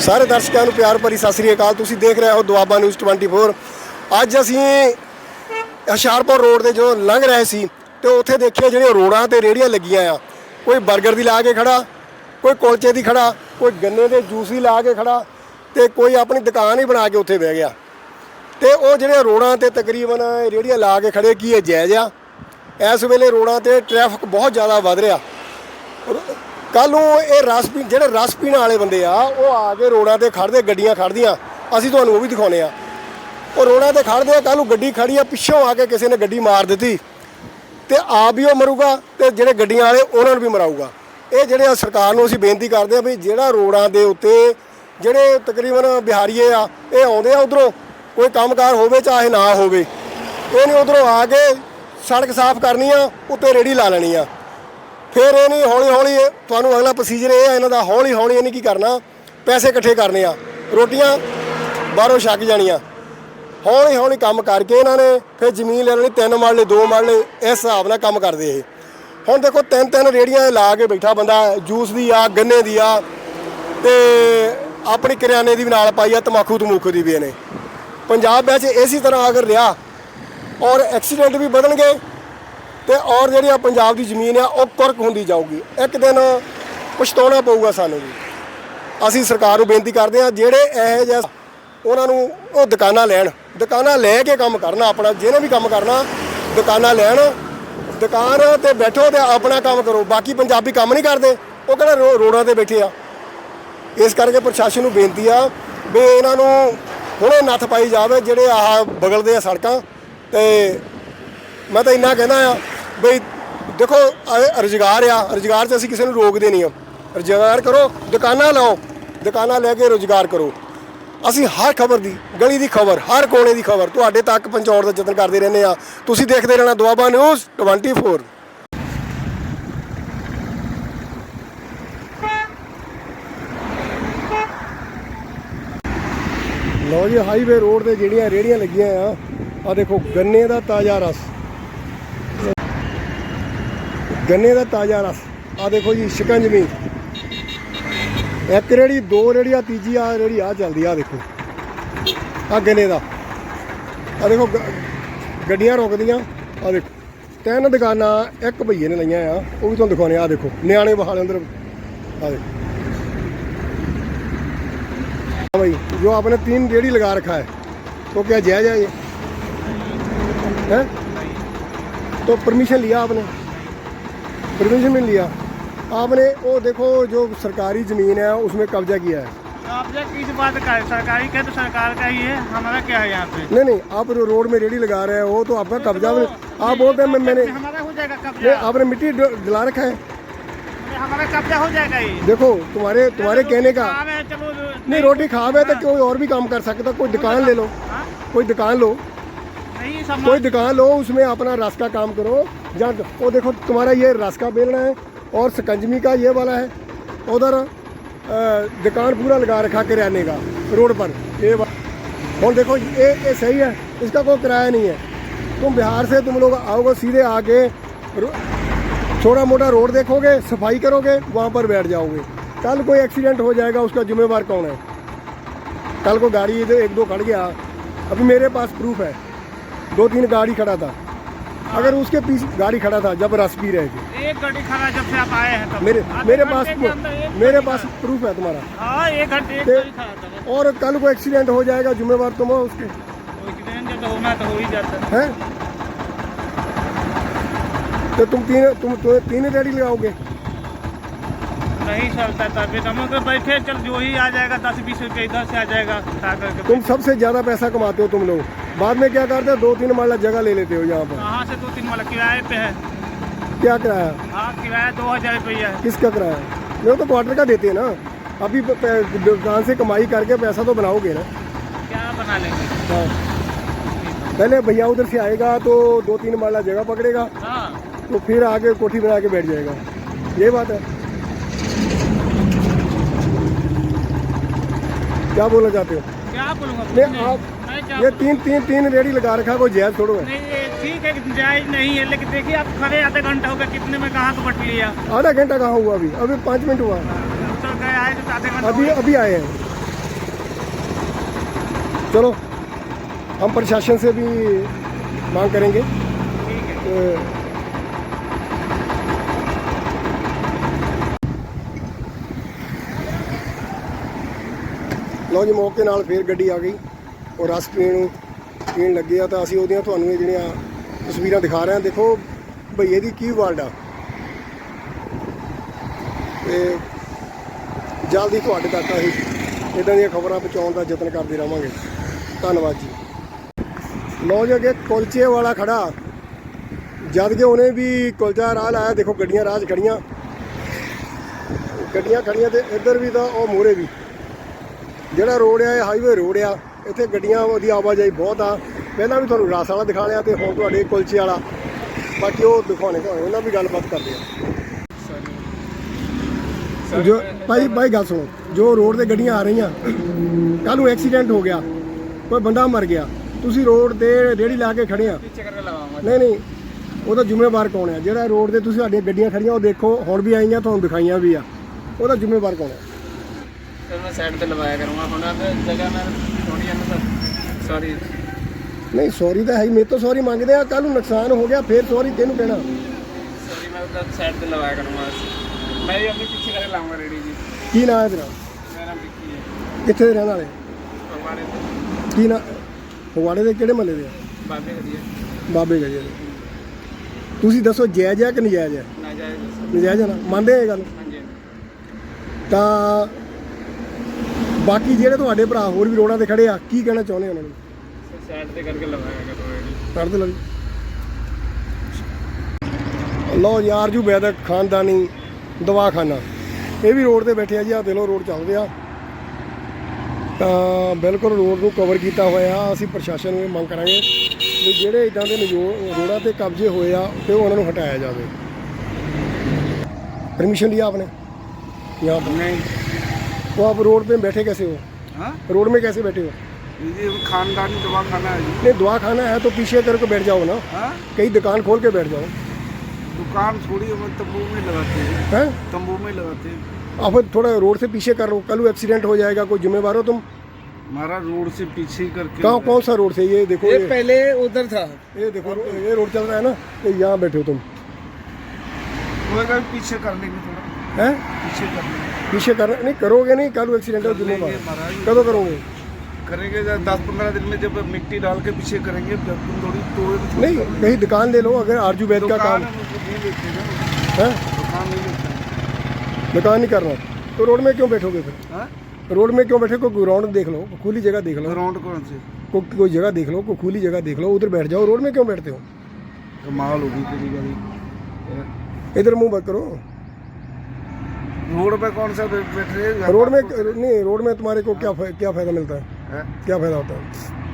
ਸਾਰੇ ਦਰਸ਼ਕਾਂ ਨੂੰ ਪਿਆਰ ਭਰੀ ਸਤਿ ਸ੍ਰੀ ਅਕਾਲ। ਤੁਸੀਂ ਦੇਖ ਰਹੇ ਹੋ ਦੁਆਬਾ ਨਿਊਜ਼ 24 ਅੱਜ ਅਸੀਂ ਹੁਸ਼ਿਆਰਪੁਰ ਰੋਡ ਤੇ ਜਦੋਂ ਲੰਘ ਰਹੇ ਸੀ ਤੇ ਉੱਥੇ ਦੇਖਿਆ ਜਿਹੜੀਆਂ ਰੋਡਾਂ ਤੇ ਰੇੜੀਆਂ ਲੱਗੀਆਂ ਆ। ਕੋਈ 버ਗਰ ਦੀ ਲਾ ਕੇ ਖੜਾ, ਕੋਈ ਕੋਲਚੇ ਦੀ ਖੜਾ, ਕੋਈ ਗੰਨੇ ਦੇ ਜੂਸ ਦੀ ਲਾ ਕੇ ਖੜਾ ਤੇ ਕੋਈ ਆਪਣੀ ਦੁਕਾਨ ਹੀ ਬਣਾ ਕੇ ਉੱਥੇ ਬਹਿ ਗਿਆ। ਤੇ ਉਹ ਜਿਹੜੇ ਰੋਡਾਂ ਤੇ ਤਕਰੀਬਨ ਰੇੜੀਆਂ ਲਾ ਕੇ ਖੜੇ, ਕੀ ਇਹ ਜਾਇਜ਼ ਆ? ਇਸ ਵੇਲੇ ਰੋਡਾਂ ਤੇ ਟ੍ਰੈਫਿਕ ਬਹੁਤ ਜ਼ਿਆਦਾ ਵੱਧ ਰਿਹਾ। ਕੱਲ ਨੂੰ ਇਹ ਰਸ ਪੀ, ਜਿਹੜੇ ਰਸ ਪੀਣ ਵਾਲੇ ਬੰਦੇ ਆ, ਉਹ ਆ ਕੇ ਰੋਡਾਂ ਤੇ ਖੜਦੇ ਗੱਡੀਆਂ ਖੜਦੀਆਂ ਅਸੀਂ ਤੁਹਾਨੂੰ ਉਹ ਵੀ ਦਿਖਾਉਨੇ ਆ ਉਹ ਰੋਡਾਂ ਤੇ ਖੜਦੇ ਆ ਕੱਲ ਨੂੰ ਗੱਡੀ ਖੜੀ ਆ, ਪਿੱਛੋਂ ਆ ਕੇ ਕਿਸੇ ਨੇ ਗੱਡੀ ਮਾਰ ਦਿੱਤੀ। ਤੇ ਆਪ ਵੀ ਉਹ ਮਰੂਗਾ ਤੇ ਜਿਹੜੇ ਗੱਡੀਆਂ ਵਾਲੇ, ਉਹਨਾਂ ਨੂੰ ਵੀ ਮਰਾਊਗਾ। ਇਹ ਜਿਹੜੇ ਆ ਸਰਕਾਰ ਨੂੰ ਅਸੀਂ ਬੇਨਤੀ ਕਰਦੇ ਆ ਵੀ ਜਿਹੜਾ ਰੋਡਾਂ ਦੇ ਉੱਤੇ ਜਿਹੜੇ ਤਕਰੀਬਨ ਬਿਹਾਰੀਏ ਆ, ਇਹ ਆਉਂਦੇ ਆ ਉਧਰੋਂ, ਕੋਈ ਕੰਮਕਾਰ ਹੋਵੇ ਚਾਹੇ ਨਾ ਹੋਵੇ, ਇਹ ਨਹੀਂ ਉਧਰੋਂ ਆ ਕੇ ਸੜਕ ਸਾਫ਼ ਕਰਨੀ ਆ, ਉੱਤੇ ਰੇੜੀ ਲਾ ਲੈਣੀ ਆ। ਫਿਰ ਇਹ ਨਹੀਂ, ਹੌਲੀ ਹੌਲੀ ਤੁਹਾਨੂੰ ਅਗਲਾ ਪ੍ਰੋਸੀਜਰ ਇਹ ਆ, ਇਹਨਾਂ ਦਾ ਹੌਲੀ ਹੌਲੀ ਇਹਨੇ ਕੀ ਕਰਨਾ, ਪੈਸੇ ਇਕੱਠੇ ਕਰਨੇ ਆ, ਰੋਟੀਆਂ ਬਾਹਰੋਂ ਛੱਕ ਜਾਣੀਆਂ। ਹੌਲੀ ਹੌਲੀ ਕੰਮ ਕਰਕੇ ਇਹਨਾਂ ਨੇ ਫਿਰ ਜ਼ਮੀਨ ਲੈ ਲੈਣੀ, ਤਿੰਨ ਮਰਲੇ ਦੋ ਮਰਲੇ ਇਸ ਹਿਸਾਬ ਨਾਲ ਕੰਮ ਕਰਦੇ ਇਹ। ਹੁਣ ਦੇਖੋ ਤਿੰਨ ਤਿੰਨ ਰੇੜੀਆਂ ਲਾ ਕੇ ਬੈਠਾ ਬੰਦਾ, ਜੂਸ ਦੀ ਆ, ਗੰਨੇ ਦੀ ਆ, ਤੇ ਆਪਣੀ ਕਰਿਆਨੇ ਦੀ ਵੀ ਨਾਲ ਪਾਈ ਆ, ਤਮਾਕੂ ਤਮੂਕੂ ਦੀ ਵੀ ਇਹਨੇ। ਪੰਜਾਬ ਵਿੱਚ ਇਸੇ ਤਰ੍ਹਾਂ ਅਗਰ ਰਿਹਾ, ਔਰ ਐਕਸੀਡੈਂਟ ਵੀ ਵਧਣਗੇ ਤੇ ਔਰ ਜਿਹੜੀ ਆ ਪੰਜਾਬ ਦੀ ਜ਼ਮੀਨ ਆ, ਉਹ ਕੁਰਕ ਹੁੰਦੀ ਜਾਊਗੀ। ਇੱਕ ਦਿਨ ਪਛਤਾਉਣਾ ਪਊਗਾ ਸਾਨੂੰ ਵੀ। ਅਸੀਂ ਸਰਕਾਰ ਨੂੰ ਬੇਨਤੀ ਕਰਦੇ ਆ ਜਿਹੜੇ ਇਹ ਜਿਹਾ ਉਹਨਾਂ ਨੂੰ ਉਹ ਦੁਕਾਨਾਂ ਲੈਣ। ਦੁਕਾਨਾਂ ਲੈ ਕੇ ਕੰਮ ਕਰਨਾ ਆਪਣਾ, ਜਿਹਨੇ ਵੀ ਕੰਮ ਕਰਨਾ, ਦੁਕਾਨਾਂ ਲੈਣ। ਦੁਕਾਨ ਤੇ ਬੈਠੋ ਤੇ ਆਪਣਾ ਕੰਮ ਕਰੋ, ਬਾਕੀ ਪੰਜਾਬੀ ਕੰਮ ਨਹੀਂ ਕਰਦੇ। ਉਹ ਕਹਿੰਦਾ ਰੋ- ਰੋਡਾਂ ਤੇ ਬੈਠੇ ਆ। ਇਸ ਕਰਕੇ ਪ੍ਰਸ਼ਾਸਨ ਨੂੰ ਬੇਨਤੀ ਆ ਵੀ ਇਹਨਾਂ ਨੂੰ ਹੁਣੇ ਨੱਥ ਪਾਈ ਜਾਵੇ, ਜਿਹੜੇ ਆਹ ਬਗਲਦੇ ਆ ਸੜਕਾਂ। ਤੇ ਮੈਂ ਤਾਂ ਇੰਨਾ ਕਹਿੰਦਾ ਆ ਬਈ ਦੇਖੋ, ਇਹ ਰੁਜ਼ਗਾਰ ਆ, ਰੁਜ਼ਗਾਰ 'ਚ ਅਸੀਂ ਕਿਸੇ ਨੂੰ ਰੋਕਦੇ ਨਹੀਂ ਆ। ਰੁਜ਼ਗਾਰ ਕਰੋ, ਦੁਕਾਨਾਂ ਲਾਓ, ਦੁਕਾਨਾਂ ਲੈ ਕੇ ਰੁਜ਼ਗਾਰ ਕਰੋ। ਅਸੀਂ ਹਰ ਖਬਰ ਦੀ, ਗਲੀ ਦੀ ਖਬਰ, ਹਰ ਕੋਨੇ ਦੀ ਖਬਰ, ਤੁਹਾਡੇ ਤੱਕ ਪਹੁੰਚਾਉਣ ਦਾ ਯਤਨ ਕਰਦੇ ਰਹਿੰਦੇ ਆ। ਤੁਸੀਂ ਦੇਖਦੇ ਰਹਿਣਾ ਦੁਆਬਾ ਨਿਊਜ਼ 24 ਲਓ ਜੀ ਹਾਈਵੇ ਰੋਡ ਤੇ ਜਿਹੜੀਆਂ ਰੇੜੀਆਂ ਲੱਗੀਆਂ ਆ ਆ ਦੇਖੋ, ਗੰਨੇ ਦਾ ਤਾਜ਼ਾ ਰਸ। ਗੰਨੇ ਦਾ ਤਾਜ਼ਾ ਰਸ ਆ ਦੇਖੋ ਜੀ ਸ਼ਿਕੰਜਵੀ ਇੱਕ ਰੇੜੀ ਦੋ ਰੇੜੀਆਂ ਤੀਜੀ ਆ ਰੇੜੀ ਆ ਚੱਲਦੀ ਆ ਦੇਖੋ ਆ ਗੰਨੇ ਦਾ ਆ ਦੇਖੋ ਗ- ਗੱਡੀਆਂ ਰੁਕਦੀਆਂ ਆ ਦੇਖੋ ਤਿੰਨ ਦੁਕਾਨਾਂ ਇੱਕ ਭਈਏ ਨੇ ਲਈਆਂ ਆ ਉਹ ਵੀ ਤੁਹਾਨੂੰ ਦਿਖਾਉਣੇ ਆ ਆਹ ਦੇਖੋ ਨਿਆਣੇ ਬਹਾਲ ਅੰਦਰ ਆ ਦੇਖੋ हाँ भाई जो आपने तीन रेडी लगा रखा है तो क्या जायज है ये है तो परमिशन लिया आपने परमिशन में लिया। आपने वो देखो जो सरकारी ज़मीन है उसमें कब्जा किया है। जब किस बात का है? सरकारी का तो सरकार का ही है। हमारा क्या है यहाँ पे? नहीं नहीं आप जो रोड में रेडी लगा रहे हो तो आपका कब्जा में आप बोलते हैं मैंने हमारा हो जाएगा कब्जा। आपने मिट्टी ड- दिला रखा है। हमारा कब्जा हो जाएगा ये देखो तुम्हारे तुम्हारे कहने का है नहीं रोटी खा है तो कोई और भी काम कर सकता कोई दुकान ले लो। हाँ? कोई दुकान लो। कोई दुकान लो उसमें अपना रस का काम करो। जहाँ वो देखो, तुम्हारा ये रस का बेलना है और सकंजमी का ये वाला है। उधर दुकान पूरा लगा रखा किराने का, रोड पर। ये और देखो, ये ये सही है, इसका कोई किराया नहीं है। तुम बिहार से, तुम लोग आओगे सीधे आके छोटा मोटा रोड देखोगे, सफ़ाई करोगे, वहाँ पर बैठ जाओगे। कल कोई एक्सीडेंट हो जाएगा, उसका जिम्मेवार कौन है? कल को गाड़ी एक दो खड़ गया। अभी मेरे पास प्रूफ है। दो तीन गाड़ी खड़ा था। अगर उसके पीछे गाड़ी खड़ा था जब रस पी रहे थे एक गाड़ी खड़ा जब से आप आए हैं तब। मेरे मेरे पास मेरे पास प्रूफ है तुम्हारा। हाँ एक घंटे एक गाड़ी खड़ा था और कल को एक्सीडेंट हो जाएगा जुम्मेवार तुम हो उसके। तो एक्सीडेंट जब होना तो हो ही जाता। है? तो तुम तीन तुम तो तीन रेडी लगाओगे? नहीं चलता तभी तो हम लोग बैठे चल जो ही आ जाएगा दस बीस रुपये इधर से आ जाएगा तुम सबसे ज़्यादा पैसा कमाते हो तुम लोग। बाद में क्या करते हो? दो तीन माला जगह ले लेते हो यहाँ पर। कहाँ से दो तीन वाला किराए पे है। क्या किराया? हाँ किराया दो हज़ार रुपया है। किसका किराया? नहीं तो क्वार्टर का देते हैं ना। अभी दुकान से कमाई करके पैसा तो बनाओगे ना। क्या बना लेंगे? हाँ। पहले भैया उधर से आएगा तो दो तीन माला जगह पकड़ेगा। हाँ। तो फिर आगे कोठी बना के बैठ जाएगा। ये बात है। क्या बोलना चाहते हो? क्या बोलूँगा? नहीं। आप ये तीन तीन तीन रेडी लगा रखा है, कोई जैज थोड़ो है नहीं ये ठीक है कि जायज नहीं है लेकिन देखिए आप खड़े आधे घंटा हो गया कितने में कहाँ को बट लिया आधा घंटा कहाँ हुआ अभी अभी पाँच मिनट हुआ तो गए आए तो आधे घंटा अभी हो अभी आए हैं गया। चलो हम प्रशासन से भी मांग करेंगे ठीक है ਤੇ ਲਓ ਜੀ ਮੌਕੇ ਨਾਲ ਫੇਰ ਗੱਡੀ ਆ ਗਈ ਉਹ ਰਸ ਪੀਣ ਨੂੰ ਪੀਣ ਲੱਗੇ ਆ ਤਾਂ ਅਸੀਂ ਉਹਦੀਆਂ ਤੁਹਾਨੂੰ ਇਹ ਜਿਹੜੀਆਂ ਤਸਵੀਰਾਂ ਦਿਖਾ ਰਹੇ ਹਾਂ, ਦੇਖੋ ਭਈਏ ਦੀ ਕੀ ਵਰਡ ਆ। ਤੇ ਜਲਦੀ ਤੁਹਾਡੇ ਤੱਕ ਅਸੀਂ ਇਦਾਂ ਦੀਆਂ ਖਬਰਾਂ ਪਹੁੰਚਾਉਣ ਦਾ ਯਤਨ ਕਰਦੇ ਰਵਾਂਗੇ। ਧੰਨਵਾਦ ਜੀ। ਲਓ ਜੀ, ਅੱਗੇ ਕੁਲਚੇ ਵਾਲਾ ਖੜਾ। ਜਦ ਕਿ ਉਹਨੇ ਵੀ ਕੁਲਚਾ ਰਾਹ ਲਾਇਆ, ਦੇਖੋ ਗੱਡੀਆਂ ਰਾਹ 'ਚ ਖੜੀਆਂ। ਗੱਡੀਆਂ ਖੜੀਆਂ ਤੇ ਇੱਧਰ ਵੀ ਤਾਂ ਉਹ ਮੂਹਰੇ ਵੀ। ਜਿਹੜਾ ਰੋਡ ਆ, ਇਹ ਹਾਈਵੇ ਰੋਡ ਆ। ਇੱਥੇ ਗੱਡੀਆਂ ਦੀ ਆਵਾਜਾਈ ਬਹੁਤ ਆ। ਪਹਿਲਾਂ ਵੀ ਤੁਹਾਨੂੰ ਰਾਸ ਵਾਲਾ ਦਿਖਾ ਲਿਆ ਤੇ ਹੁਣ ਤੁਹਾਡੇ ਕੁਲਚੇ ਵਾਲਾ। ਬਾਕੀ ਉਹ ਦਿਖਾਉਣੇ ਤੁਹਾਨੂੰ ਉਹਨਾਂ ਵੀ ਗੱਲਬਾਤ ਕਰਦੇ ਆ। ਜੋ ਭਾਈ ਭਾਈ ਗੱਲ ਸੁਣੋ ਜੋ ਰੋਡ ਤੇ ਗੱਡੀਆਂ ਆ ਰਹੀਆਂ ਕੱਲ ਨੂੰ ਐਕਸੀਡੈਂਟ ਹੋ ਗਿਆ ਕੋਈ ਬੰਦਾ ਮਰ ਗਿਆ ਤੁਸੀਂ ਰੋਡ ਤੇ ਰੇੜੀ ਲਾ ਕੇ ਖੜੇ ਆ। ਨਹੀਂ ਨਹੀਂ ਉਹਦਾ ਜ਼ਿੰਮੇਵਾਰ ਕੌਣ ਹੈ ਜਿਹੜਾ ਰੋਡ ਤੇ ਤੁਸੀਂ ਸਾਡੀਆਂ ਗੱਡੀਆਂ ਖੜੀਆਂ ਉਹ ਦੇਖੋ ਹੁਣ ਵੀ ਆਈਆਂ ਤੁਹਾਨੂੰ ਦਿਖਾਈਆਂ ਵੀ ਆ। ਉਹਦਾ ਜ਼ਿੰਮੇਵਾਰ ਕੌਣ ਹੈ ਮੈਂ ਸਾਈਡ ਤੇ ਲਵਾਇਆ ਕਰੂੰਗਾ ਹੁਣ ਜਗ੍ਹਾ ਮੈਂ ਸਾਰੀ? ਨਹੀਂ ਸੌਰੀ ਤਾਂ ਹੈ ਮੇਰੇ ਤੋਂ ਸੌਰੀ ਮੰਗਦੇ ਆ ਕੱਲ ਨੂੰ ਨੁਕਸਾਨ ਹੋ ਗਿਆ ਫੇਰ ਸੌਰੀ ਤੈਨੂੰ ਕਹਿਣਾ। ਸੌਰੀ ਮੈਂ ਤਾਂ ਸਾਈਡ ਤੇ ਲਵਾਇਆ ਕਰੂੰਗਾ ਮੈਂ ਵੀ ਆਪਣੀ ਪਿੱਛੇ ਕਰੇ ਲਾਉਂਗਾ ਰੇੜੀ ਜੀ। ਕੀ ਨਾਮ ਹੈ ਤੇਰਾ? ਮੇਰਾ ਵਿੱਕੀ ਹੈ। ਕਿੱਥੇ ਰਹਿਣ ਵਾਲੇ? ਹਵਾੜੇ ਦੇ ਦੇ ਕਿਹੜੇ ਮਹੱਲੇ ਦੇ ਬਾਬੇ ਗੜੀਆ ਬਾਬੇ ਦੇ। ਤੁਸੀਂ ਦੱਸੋ ਜਾਇਜ਼ ਹੈ ਕਿ ਨਜਾਇਜ਼ ਹੈ? ਨਜਾਇਜ਼ ਨਜਾਇਜ਼ ਨਾ? ਮੰਨਦੇ ਇਹ ਗੱਲ? ਹਾਂਜੀ। ਤਾਂ ਬਾਕੀ ਜਿਹੜੇ ਤੁਹਾਡੇ ਭਰਾ ਹੋਰ ਵੀ ਰੋਡਾਂ ਤੇ ਖੜੇ ਆ ਕੀ ਕਹਿਣਾ ਚਾਹੁੰਦੇ ਉਹਨਾਂ ਨੂੰ? ਸਾਈਡ ਤੇ ਕਰਕੇ ਲਵਾਇਆ ਕਰੋ ਇਹਦੀ ਕੱਢ ਦੇ ਲਵੀ ਲੋ ਯਾਰ ਜੂ ਬੈਦਕ ਖਾਨਦਾਨੀ ਦਵਾਖਾਨਾ। ਇਹ ਵੀ ਰੋਡ ਤੇ ਬੈਠੇ ਆ ਜੀ ਆ ਦੇ ਲੋ ਰੋਡ ਚੱਲਦੇ ਆ। ਤਾਂ ਬਿਲਕੁਲ ਰੋਡ ਨੂੰ ਕਵਰ ਕੀਤਾ ਹੋਇਆ ਅਸੀਂ ਪ੍ਰਸ਼ਾਸਨ ਨੂੰ ਇਹ ਮੰਗ ਕਰਾਂਗੇ ਕਿ ਜਿਹੜੇ ਇਦਾਂ ਦੇ ਰੋਡਾਂ ਤੇ ਕਬਜ਼ੇ ਹੋਏ ਆ ਤੇ ਉਹਨਾਂ ਨੂੰ ਹਟਾਇਆ ਜਾਵੇ। ਪਰਮਿਸ਼ਨ ਲਈ ਆਪਨੇ? ਯਾਰ ਨਹੀਂ। तो आप रोड पे बैठे कैसे हो? हाँ? रोड में कैसे बैठे हो? ये खानदानी दवा खाना है जी। नहीं दुआ खाना है तो पीछे करके बैठ जाओ ना। हाँ? कहीं दुकान खोल के बैठ जाओ। दुकान थोड़ी हम तंबू में लगाते हैं। हैं? तंबू में लगाते हैं। आप थोड़ा रोड से पीछे कर लो कल एक्सीडेंट हो जाएगा कोई जिम्मेवार हो तुम? हमारा रोड से पीछे करके कहाँ कौन सा रोड से? ये देखो ये ये, पहले उधर था। ये देखो ये रोड चल रहा है ना ये यहाँ बैठे हो तुम। पीछे कर लेंगे थोड़ा हैं? पीछे कर नहीं करोगे नहीं? कल को एक्सीडेंट हो कदों करोगे करेंगे? दस पंद्रह दिन में जब मिट्टी डाल के पीछे करेंगे थोड़ी तो नहीं कहीं दुकान ले लो अगर आरज़ू वैद का काम है दुकान नहीं। करना। तो रोड में क्यों बैठोगे फिर? हाँ? रोड में क्यों बैठे? कोई ग्राउंड देख लो खुली जगह देख लो। ग्राउंड कौन से? कोई कोई जगह देख लो कोई खुली जगह देख लो उधर बैठ जाओ। रोड में क्यों बैठते हो? कमाल होगी तेरी गाड़ी। इधर मुँह मत करो। रोड पे कौन सा बैठ बैठ रहे हैं रोड में नहीं रोड में तुम्हारे को क्या फा- क्या फायदा मिलता है हैं? क्या फायदा होता है